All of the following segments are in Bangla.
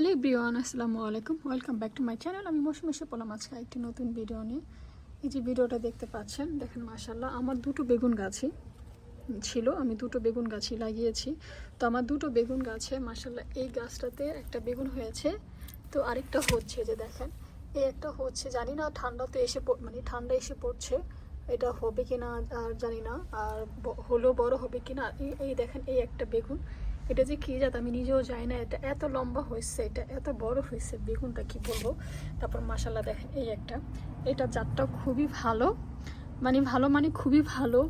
হ্যালো ব্রিওয়ান আসসালামু আলাইকুম। Welcome back to my channel আমি মৌসুম এসে পড়লাম আজকে একটি নতুন ভিডিও নিয়ে। এই যে ভিডিওটা দেখতে পাচ্ছেন, দেখেন মাশাল্লাহ আমার দুটো বেগুন গাছই ছিল, আমি দুটো বেগুন গাছই লাগিয়েছি। তো আমার দুটো বেগুন গাছে মাশাল্লাহ এই গাছটাতে একটা বেগুন হয়েছে। তো আরেকটা হচ্ছে যে দেখেন, এই একটা হচ্ছে, জানি না ঠান্ডাতে এসে পড়- মানে ঠান্ডা এসে পড়ছে, এটা হবে কি না আর জানি না, আর হলেও বড় হবে কি না এই দেখেন, এই একটা বেগুন এটা যে কী জাত, আমি নিজেও জানি না, এটা এত লম্বা হয়েছে, এটা এত বড় হয়েছে, বেগুনটা কি বলব? তারপর মাসাল্লাহ দেখেন, এই একটা। এটা জাতটা খুবই ভালো মানে ভালো মানে খুবই ভালো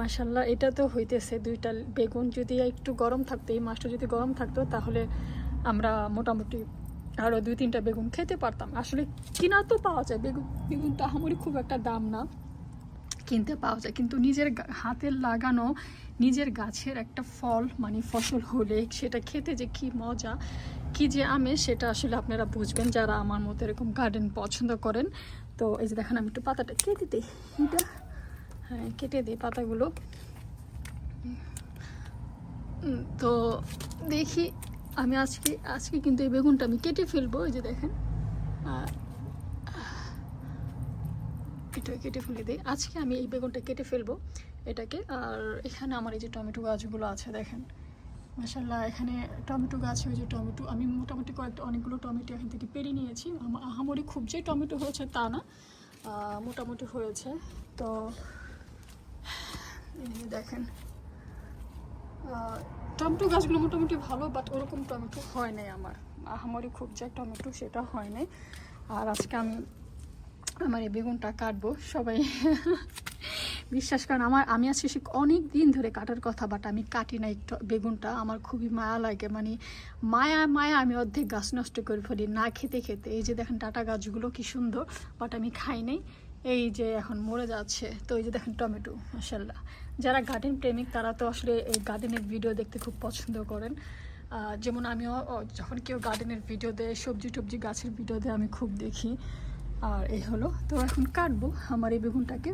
মাসাল্লাহ এটা তো হইতেছে দুইটা বেগুন, যদি একটু গরম থাকতো, এই মাছটা যদি গরম থাকতো, তাহলে আমরা মোটামুটি আরও দুই তিনটা বেগুন খেতে পারতাম। আসলে কিনা তো পাওয়া যায়, বেগুন, বেগুনটা আমারই খুব একটা দাম না। কিনতে পাওয়া যায়। কিন্তু নিজের হাতের লাগানো নিজের গাছের একটা ফল মানে ফসল হলে সেটা খেতে যে কি মজা কি যে আমেজ সেটা আসলে আপনারা বুঝবেন যারা আমার মতো এরকম গার্ডেন পছন্দ করেন। তো এই যে দেখেন আমি একটু পাতাটা কেটে দিই। এটা হ্যাঁ কেটে দিই পাতাগুলো। তো দেখি আমি আজকে আজকে কিন্তু এই বেগুনটা আমি কেটে ফেলব। এই যে দেখেন আহ, এটা কেটে ফেলে দিই। আজকে আমি এই বেগুনটা কেটে ফেলব এটাকে। আর এখানে আমার এই যে টমেটো গাছগুলো আছে, দেখেন। মাসাল্লাহ এখানে টমেটো গাছ ওই যে টমেটো, আমি মোটামুটি কয়েকটা অনেকগুলো টমেটো এখান থেকে পেরে নিয়েছি। আহামরি খুব যে টমেটো হয়েছে তা না মোটামুটি হয়েছে। তো দেখেন টমেটো গাছগুলো মোটামুটি ভালো, বাট ওরকম টমেটো হয় নাই আমার। আহামরি খুব যে টমেটো সেটা হয় নাই। আর আজকে আমি আমার এই বেগুনটা কাটবো, সবাই বিশ্বাস করেন, আমার, আমি আজকে সে অনেক দিন ধরে কাটার কথা বাট আমি কাটি না একটু বেগুনটা, আমার খুবই মায়া লাগে মানে মায়া মায়া আমি অর্ধেক গাছ নষ্ট করে ফেলি, না খেতে খেতে। এই যে দেখেন টাটা গাছগুলো কি সুন্দর বাট আমি খাই নাই, এই যে এখন মরে যাচ্ছে। তো এই যে দেখেন টমেটো মাসাল্লাহ যারা গার্ডেন প্রেমিক, তারা তো আসলে এই গার্ডেনের ভিডিও দেখতে খুব পছন্দ করেন। যেমন আমিও যখন কেউ গার্ডেনের ভিডিও দেয় সবজি টবজি গাছের ভিডিও দেয়, আমি খুব দেখি। আর এই হলো তো এখন কাটবো আমার এই বেগুনটাকে।